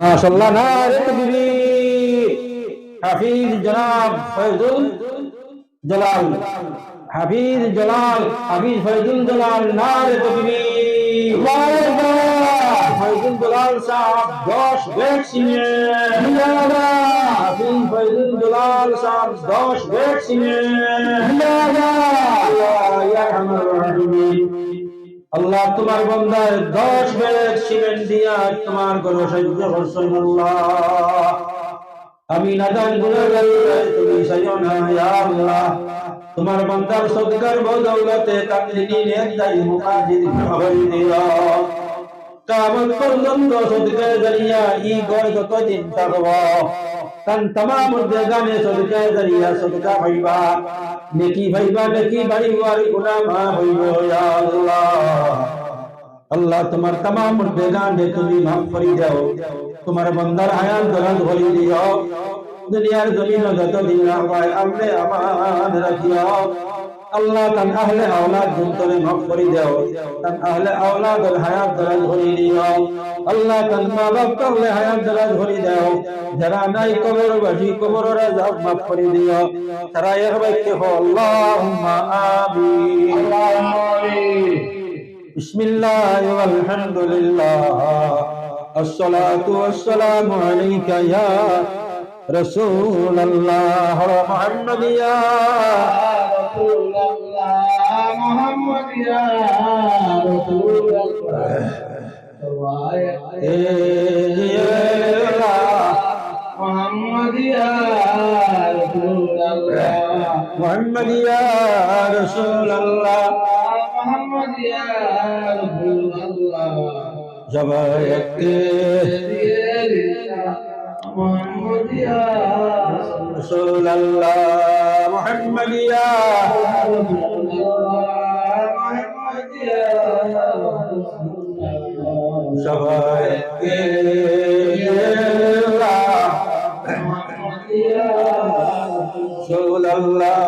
মাশাল্লাহ নারে তাকবীর হাফিজ জনাব ফয়জুল জালাল। হাফিজ জালাল, হাফিজ ফয়জুল জালাল নারে তাকবীর ফয়জুল জালাল সাহেব 10 বেড সিনে হাফিজ ফয়জুল জালাল সাহেব 10 বেড সিনে ইয়া রহমান রহিম আল্লাহ তোমার বন্দায় দশ বেগ সিমেন্ট দিয়া তোমার কোনো সহ্য করছ আল্লাহ আমি নাদান গুণাগার তুমি ইয়া আল্লাহ। তোমার বন্দার সদকার বদৌলতে তাকলিনি নেতাই মুকাজিদ হই দিও কামত পর্যন্ত সদকায় জারিয়া ই গড় যত দিন থাকব তান তমাম জাগানে সদকায় জারিয়া সদকা হইবা। নেকি হইবা নেকি বাড়ি আর গুনাহ মা হইব ইয়া আল্লাহ। আল্লাহ, তোমার তমাম বেগানে তুমি মাফ করি দাও তোমার বান্দার আয়াত দরাজ ভরি দিও। দুনিয়ার জমিন যত দিন রাখবায় আমরে আমান রাখিও। আল্লাহ তান আহলে আওলাদ গুন্তরে মাফ করে দাও তান আহলে আওলাদের হায়াত দরাজ ভরি দিও আল্লাহ তান মা বাপ করলে হায়াত দরাজ ভরি দাও যারা নাই কবর বাসি কবরের আযাব মাফ করে দিও তারা এর বাইকে হো আল্লাহুম্মা আমিন بسم الله والحمد لله الصلاة والسلام عليك يا رسول الله محمد يا رسول الله محمد يا رسول الله محمد يا رسول الله محمد يا رسول الله محمد يا رسول الله جبايك محمد يا رسول الله محمد يا رسول الله محمد يا رسول الله جبايك محمد يا رسول الله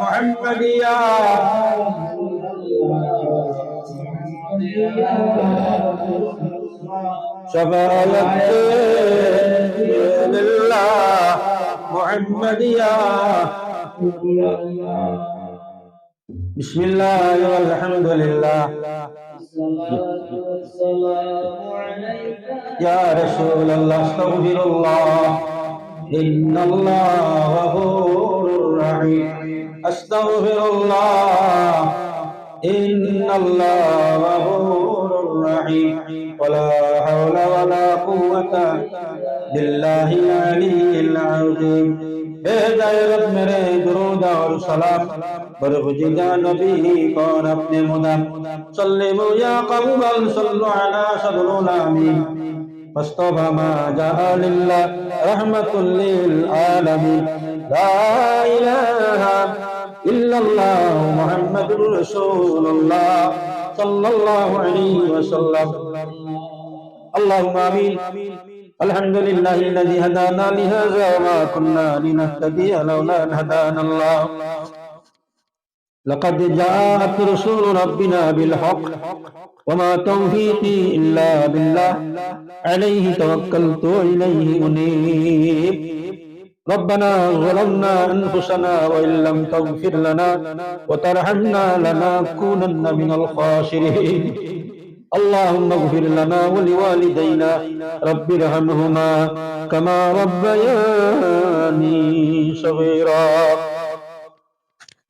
محمد يا شفاعة لله محمد يا بسم الله والحمد لله. يا رسول الله استغفر الله. إن الله غفور رحيم. أستغفر الله. إن الله غفور معي ولا حول ولا قوة بالله العلي العظيم. اے جائے رب میرے درود اور سلام برغجدہ نبی کون اپنے مدام سلمو یا قبل صلو علی صدرنا آمین. ما جاء لله رحمة للعالمين لا إله إلا الله محمد رسول الله صلى الله عليه وسلم اللهم آمين الحمد لله الذي هدانا لهذا وما كنا لنهتدي لولا أن هدانا الله لقد جاءت رسول ربنا بالحق وما توفيقي إلا بالله عليه توكلت وإليه أنيب ربنا ظلمنا أنفسنا وإن لم تغفر لنا وترحمنا لنكونن من الخاسرين. اللهم اغفر لنا ولوالدينا رب ارحمهما كما ربياني صغيرا.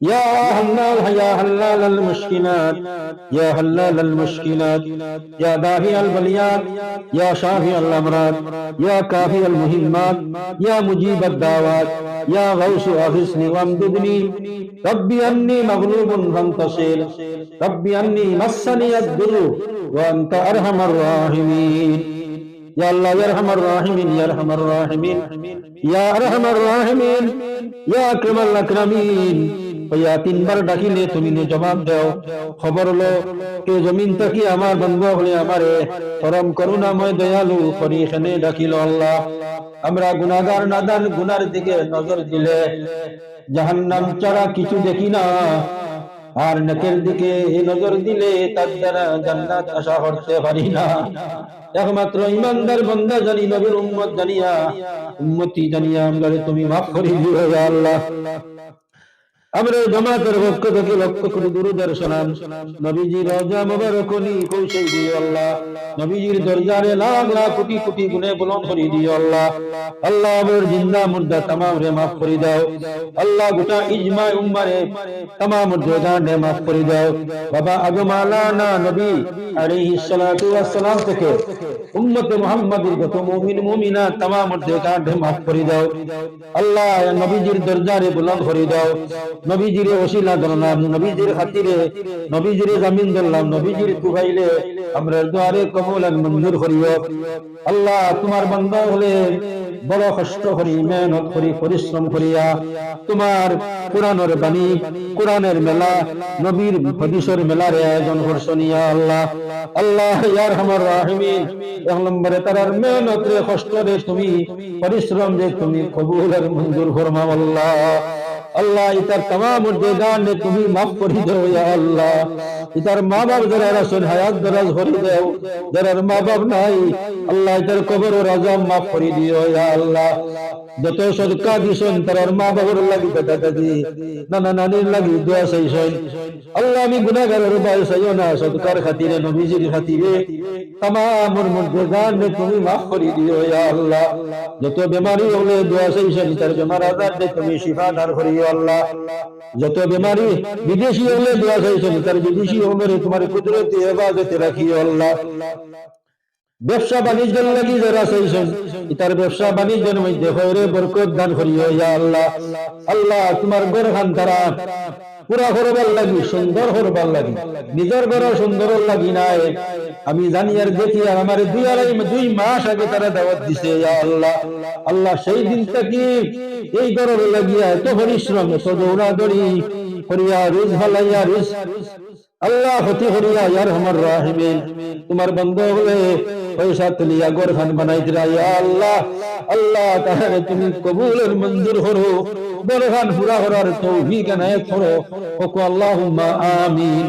يا حلال يا حلال المشكلات يا حلال المشكلات يا دافع البليات يا شافي الأمراض يا كافي المهمات يا مجيب الدعوات يا غوث أغثني وامددني ربي أني مغلوب فانتصر ربي أني مسني الضر وأنت أرحم الراحمين. يا الله يا الراحمين يا ارحم الراحمين يا أرحم الراحمين يا أكرم الأكرمين. ইয়া তিনবার ডাকিলে তুমি জবাব দাও খবর লো কে জমিন তাকি আমার বন্ধ হলে আমারে পরম করুণাময় দয়ালু করি এখানে ডাকিল আল্লাহ আমরা গুনাহগার নাদান গুনার দিকে নজর দিলে জাহান্নাম ছাড়া কিছু দেখি না আর নেকের দিকে নজর দিলে তার দ্বারা জান্নাত আশা করতে পারি না একমাত্র ইমানদার বন্দা জানি নবীর উম্মত জানিয়া উম্মতি জানিয়া আমরা তুমি মাফ করে দিও আল্লাহ আমরা জমাতের পক্ষ থেকে লক্ষ করে দুরুদের শোনান নবীজি রোজা মোবারকনি কৌশল দিও আল্লাহ। নবীজির দরজারে লাখ লাখ কোটি কোটি গুণে বলন করে দিও আল্লাহ। আল্লাহ আমার জিন্দা মুর্দা তামাম রে মাফ করে দাও। আল্লাহ গোটা ইজমা উম্মারে তামাম জানে মাফ করে দাও। বাবা আগমালানা নবী আলাইহিস সালাতু ওয়াস থেকে উম্মতে মুহাম্মাদের যত মুমিন, মুমিনা তামাম জানে মাফ করে দাও। আল্লাহ নবীজির দরজারে বুলন্দ করে দাও। নবীজির ওসিলা ধরলাম, নবীজির খাতিরে, নবীজির জামিন ধরলাম, নবীজির তুহাইলে আমরা দুয়ারে কবুল আর মঞ্জুর করিও। আল্লাহ তোমার বান্দা হলে বড় কষ্ট করি, মেহনত করি, পরিশ্রম করিয়া। তোমার কোরআনের বাণী, কোরআনের মেলা, নবীর হদিসের মেলার আয়োজন করছনিয়া আল্লাহ। আল্লাহ ইয়ার আমার রাহিমিন, এক নম্বরে তারার মেহনত রে কষ্ট রে তুমি, পরিশ্রম যে তুমি কবুল আর মঞ্জুর ফরমাও আল্লাহ। আল্লাহ ইতার তমাম গুনাহগারনে তুমি maaf করে দাও ইয়া আল্লাহ। ইতার মা বাপ যারা রাসুল হায়াত দরাজ করে দাও, যারা মা বাপ নাই, আল্লাহ ইতার কবর ও আজাব maaf করে দিও ইয়া আল্লাহ। যত সদকা দিছেন, তার মা বাবার লাগি দাদা দাদি নানা নানির লাগি দোয়া চাইছেন। আল্লাহ, আমি গুনাহগারের বায়ু চাইও না, সদকার খাতিরে, নবীজির খাতিরে, তমাম গুনাহগারনে তুমি maaf করে দিও ইয়া আল্লাহ। যত বেমারি হলে দোয়া চাইছেন, তার বেমার আজাদ তুমি শিফা দান করিও। যত বেমারি বিদেশি হলে দোয়া চাইছেন, তার বিদেশি হলে তোমার কুদরতি হেফাজতে রাখি আল্লাহ। ব্যবসা বাণিজ্যের লাগি যারা চাইছেন, তার ব্যবসা বাণিজ্যের মধ্যে হরে বরকত দান ইয়া আল্লাহ। আল্লাহ, তোমার গড় খান তারা। পুরা করবার লাগি, সুন্দর করবার লাগি। নিজের ঘর সুন্দর লাগি নাই। আমি জানি আর দেখি আর আমার দুই আড়াই দুই মাস আগে তারা দাওয়াত দিছে আল্লাহ। আল্লাহ সেই দিনটা কি এই ঘরের লাগিয়া এত পরিশ্রম, এত দৌড়াদৌড়ি করিয়া রুজ ভালাইয়া রুজ আল্লাহ হতি হরিয়া ইয়ার আমার রাহিমিন তোমার বন্ধ হলে পয়সা তুলিয়া গোর খান বানাই দিলা ইয়া আল্লাহ আল্লাহ তাহলে তুমি কবুলের মঞ্জুর করো গোর খান পুরা করার তৌফিক এনায়েত করো ওকো আল্লাহুম্মা আমিন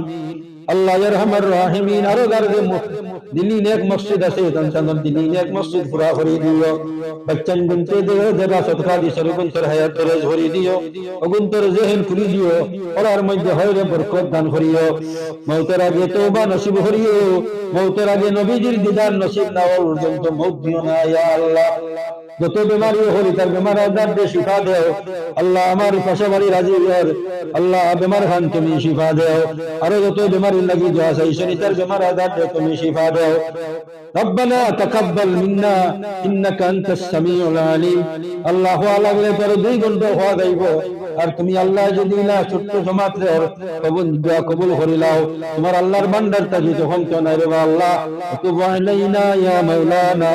আল্লাহ ইয়ারহামার রাহিমিন, আরও গারদে দিল্লি নেক মসজিদ আছে তনসানর দিল্লি নেক মসজিদ, পুরা করে দিও। বাচ্চান গুনতে দিও যারা সদকা দি সরগুন্তর হায়াত দরাজ ভরি দিও। অগুন্তর জেহেন খুলি দিও ওরার মধ্যে হয়রে বরকত দান করিও। মৌতের আগে তওবা নসিব করিও, মৌতের আগে নবীজির দিদার নসিব না পর্যন্ত মৌত দিও না আল্লাহ। যত বেমারি হলি তার বেমার আজার দিয়ে শিফা দেও আল্লাহ আমার পাশে বাড়ি রাজি হর আল্লাহ বেমার খান তুমি শিফা দেও আরো যত বেমারি লাগি দোয়া চাইছেন তার বেমার আজার দিয়ে তুমি শিফা দেও ربنا تقبل منا انك انت السميع العليم আল্লাহ হওয়া লাগলে তোর দুই ঘন্টা হওয়া যাইব আর তুমি আল্লাহ যদি না ছোট্ট সমাত্রে কবুল দোয়া কবুল করিলাও, তোমার আল্লাহর ভান্ডার থাকি তখন তো নাই রে আল্লাহ তুব আলাইনা ইয়া মাওলানা,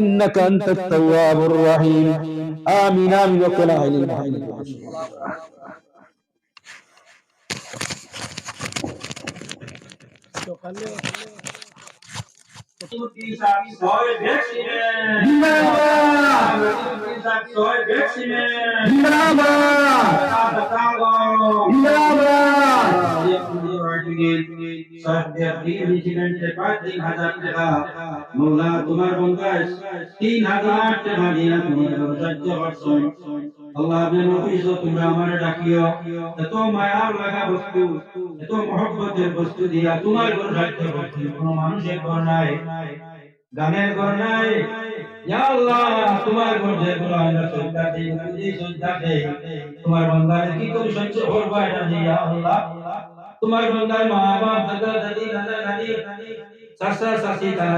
ইন্নাকা আনতাত তাওয়াবুর রহিম। আমিন আমিন, ওয়া কুল আলাইহি মৌলা তোমার বন্ধায় তিন হাজার টাকা দিয়া তোমার সাহায্য করছেন আল্লাহ আপনি নফিস তোমরা আমার ডাকিও এত মায়ার লাগা বস্তু এত মহব্বতের বস্তু দিয়া তোমার ঘর করছি কোনো মানুষের ঘর নাই। গানের ঘর নাই। তোমার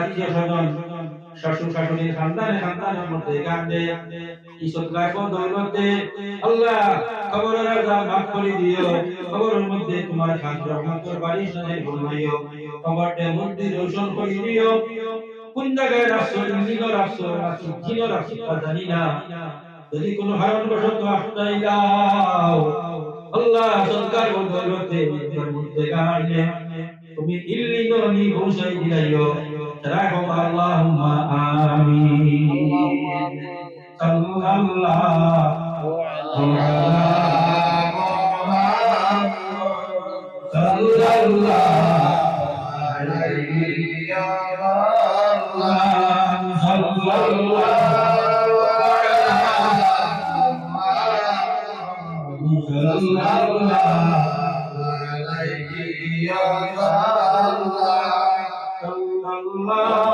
কি দাদা শ্বশুর মধ্যে দৌলতে আল্লাহ খবরের মাফ করে দিও। খবরের মধ্যে তোমার খান রহমতের মধ্যে রোশন করে দিও। কোন জায়গায় নিজ রাষ্ট্র রাষ্ট্র জিন না। যদি কোনো হারণ বসত আফতাই দাও, আল্লাহ সরকার নিজের মধ্যে কারণে তুমি ইল্লি গনি ঘোষাই দিলাইও। রাখো আল্লাহুম্মা আমিন। সাল্লাল্লাহু আলাইহি সাল্লাল্লাহু সাল্লাল্লাহু আলাইহি সাল্লাল্লাহু love.